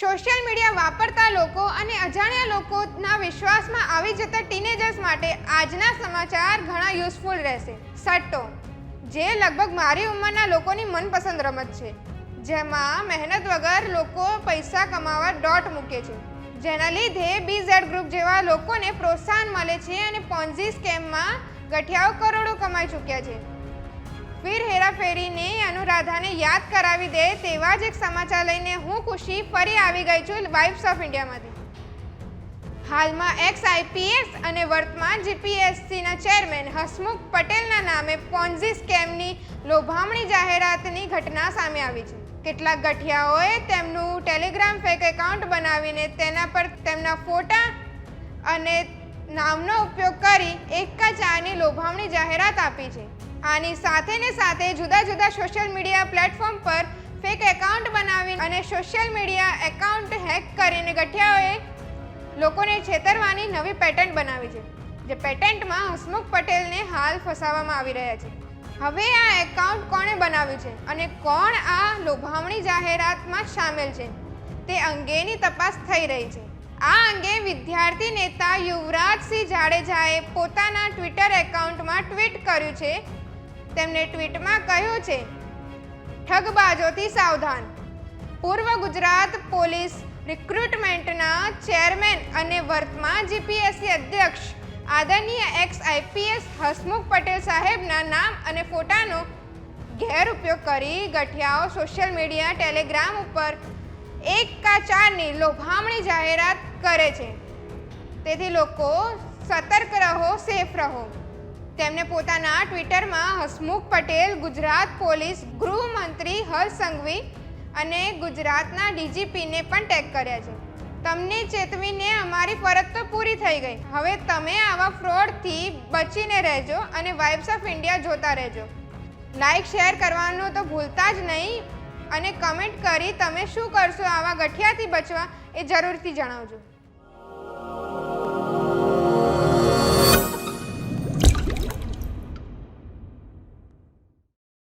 Social media વાપરતા લોકો અને અજાણ્યા લોકોના વિશ્વાસમાં આવી જતા ટીનેજર્સ માટે આજના સમાચાર ઘણા યુઝફુલ રહેશે. સટ્ટો, જે લગભગ મારી ઉંમરના લોકોની મનપસંદ રમત છે, જેમાં મહેનત વગર લોકો પૈસા કમાવા ડોટ મૂકે છે. જેના લીધે બીઝેડ ગ્રુપ જેવા લોકોને પ્રોત્સાહન મળે છે અને પોન્ઝી સ્કેમમાં ગઠિયાઓ કરોડો કમાઈ ચૂક્યા છે. ફિર હેરાફેરીને અનુરાધાને યાદ કરાવી દે તેવા જ એક સમાચાર લઈને હું ખુશી ફરી આવી ગઈ છું વાઇબ્સ ઓફ ઇન્ડિયામાંથી હાલમાં એક્સ આઈપીએસ અને વર્તમાન જીપીએસસીના ચેરમેન હસમુખ પટેલના નામે પોન્ઝી સ્કેમની લોભામણી જાહેરાતની ઘટના સામે આવી છે. કેટલાક ગઠિયાઓએ તેમનું ટેલિગ્રામ ફેક એકાઉન્ટ બનાવીને તેના પર તેમના ફોટા અને નામનો ઉપયોગ કરી એકા ચાની લોભામણી જાહેરાત આપી છે. આની સાથે ને સાથે જુદા જુદા સોશિયલ મીડિયા પ્લેટફોર્મ પર ફેક એકાઉન્ટ બનાવી અને સોશિયલ મીડિયા એકાઉન્ટ હેક કરીને ગઠિયાઓએ લોકોને છેતરવાની નવી પેટર્ન બનાવી છે, જે પેટન્ટમાં હસમુખ પટેલને હાલ ફસાવવામાં આવી રહ્યા છે. હવે આ એકાઉન્ટ કોણે બનાવ્યું છે અને કોણ આ લોભામણી જાહેરાતમાં સામેલ છે, તે અંગેની તપાસ થઈ રહી છે. આ અંગે વિદ્યાર્થી નેતા યુવરાજસિંહ જાડેજાએ પોતાના ટ્વિટર એકાઉન્ટમાં ટ્વીટ કર્યું છે તેમણે ટ્વીટમાં કહ્યું છે, ઠગબાજોથી સાવધાન. પૂર્વ ગુજરાત પોલીસ રિક્રુટમેન્ટના ચેરમેન અને વર્તમાન જીપીએસસી અધ્યક્ષ આદરણીય એક્સ આઈપીએસ હસમુખ પટેલ સાહેબના નામ અને ફોટાનો ગેરઉપયોગ કરી ગઠિયાઓ સોશિયલ મીડિયા, ટેલિગ્રામ ઉપર એક કા ચારની લોભામણી જાહેરાત કરે છે. તેથી લોકો સતર્ક રહો, સેફ રહો. તેમણે પોતાના ટ્વિટરમાં હસમુખ પટેલ, ગુજરાત પોલીસ ગૃહમંત્રી હર્ષ સંઘવી અને ગુજરાતના ડીજીપીને પણ ટેગ કર્યા છે. તમને ચેતવીને અમારી ફરજ તો પૂરી થઈ ગઈ. હવે તમે આવા ફ્રોડથી બચીને રહેજો અને વાઇબ્સ ઓફ ઇન્ડિયા જોતા રહેજો. લાઇક શેર કરવાનું તો ભૂલતા જ નહીં અને કમેન્ટ કરી તમે શું કરશો આવા ગઠિયાથી બચવા એ જરૂરથી જણાવજો.